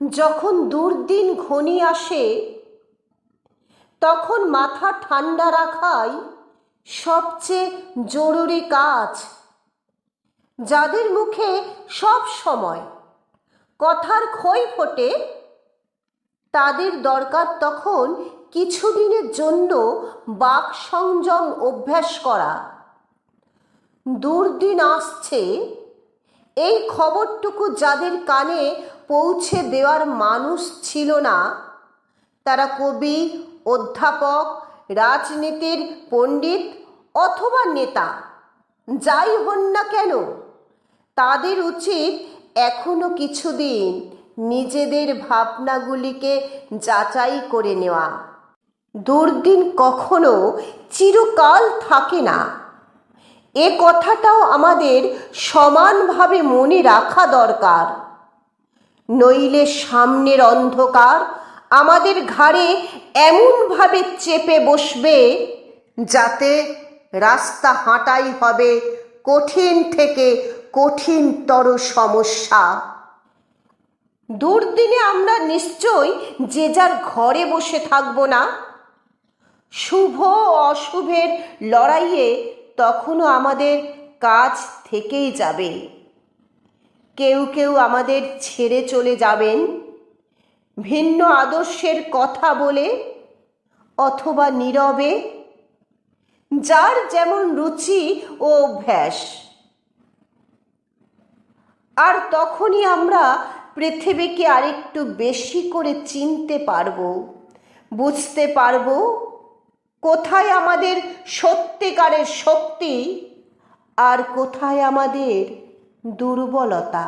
যখন দুর্দিন ঘনি আসে, তখন মাথা ঠান্ডা রাখাই সবচেয়ে জরুরি কাজ। যাদের মুখে সব সময় কথার ক্ষয় ফোটে তাদের দরকার তখন কিছুদিনের জন্য বাক সংযম অভ্যাস করা। দুর্দিন আসছে এই খবরটুকু যাদের কানে পৌঁছে দেওয়ার মানুষ ছিল না, তারা কবি, অধ্যাপক, রাজনীতির পণ্ডিত অথবা নেতা, যাই হন না কেন, তাদের উচিত এখনও কিছুদিন নিজেদের ভাবনাগুলিকে যাচাই করে নেওয়া। দুর্দিন কখনো চিরকাল থাকে না। এ কথাটাও আমাদের সমানভাবে মনে রাখা দরকার। নইলে সামনের অন্ধকার আমাদের ঘাড়ে এমনভাবে চেপে বসবে যাতে রাস্তা হাঁটাই হবে কঠিন থেকে কঠিনতর সমস্যা। দুর্দিনে আমরা নিশ্চয় যে যার ঘরে বসে থাকব না। শুভ অশুভের লড়াইয়ে তখনও আমাদের কাজ থেকেই যাবে। কেউ কেউ আমাদের ছেড়ে চলে যাবেন, ভিন্ন আদর্শের কথা বলে অথবা নীরবে, যার যেমন রুচি ও অভ্যাস। আর তখনই আমরা পৃথিবীকে আরেকটু বেশি করে চিনতে পারব, বুঝতে পারব কোথায় আমাদের সত্যিকারের শক্তি আর কোথায় আমাদের দুর্বলতা?